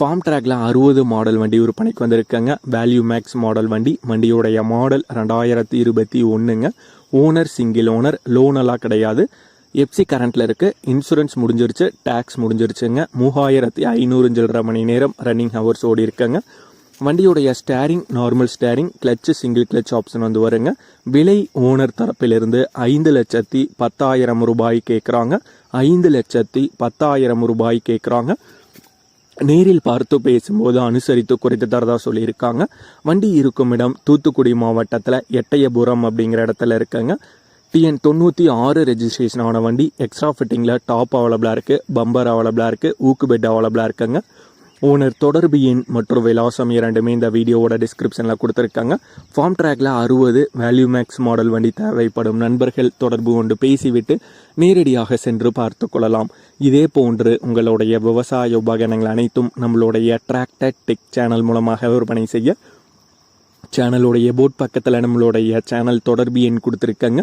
Form ட்ராக்ல அறுபது model வண்டி விற்பனைக்கு வந்திருக்காங்க. வேல்யூ மேக்ஸ் மாடல் வண்டி. வண்டியுடைய மாடல் ரெண்டாயிரத்தி இருபத்தி ஒன்றுங்க ஓனர் சிங்கிள் ஓனர் லோன் எல்லாம் கிடையாது. எப்சி கரண்ட்டில் இருக்குது இன்சூரன்ஸ் முடிஞ்சிருச்சு. டேக்ஸ் முடிஞ்சிருச்சுங்க. மூவாயிரத்தி ஐநூறு சில்லற மணி நேரம் ரன்னிங் ஹவர்ஸ் ஓடி இருக்காங்க. வண்டியுடைய steering normal steering clutch single clutch option வந்து வருங்க. விலை ஓனர் தரப்பிலிருந்து ஐந்து லட்சத்தி பத்தாயிரம் ரூபாய் கேட்குறாங்க ஐந்து லட்சத்தி பத்தாயிரம் ரூபாய் கேட்குறாங்க நேரில் பார்த்து பேசும்போது அனுசரித்து குறைத்து தரதாக சொல்லியிருக்காங்க. வண்டி இருக்கும் இடம் தூத்துக்குடி மாவட்டத்தில் எட்டயபுரம் அப்படிங்கிற இடத்துல இருக்குங்க. டிஎன் தொண்ணூற்றி ஆறு ரெஜிஸ்ட்ரேஷன் ஆன வண்டி எக்ஸ்ட்ரா ஃபிட்டிங்கில் டாப் அவைலபிளாக இருக்குது பம்பர் அவைலபிளாக இருக்குது ஊக்கு பெட் அவைலபிளாக இருக்குங்க. ஓனர் தொடர்பு எண் மற்றும் விலாசம் இரண்டுமே இந்த வீடியோவோட டிஸ்கிரிப்ஷனில் கொடுத்துருக்காங்க. ஃபார்ம் ட்ராக்ல அறுபது வேல்யூ மேக்ஸ் மாடல் வண்டி தேவைப்படும் நண்பர்கள் தொடர்பு கொண்டு பேசிவிட்டு நேரடியாக சென்று பார்த்து கொள்ளலாம். இதே போன்று உங்களுடைய விவசாய உபகரணங்கள் அனைத்தும் நம்மளுடைய டிராக்டர் டெக் சேனல் மூலமாக விற்பனை செய்ய சேனலுடைய போட் பக்கத்தில் நம்மளுடைய சேனல் தொடர்பு எண் கொடுத்துருக்காங்க.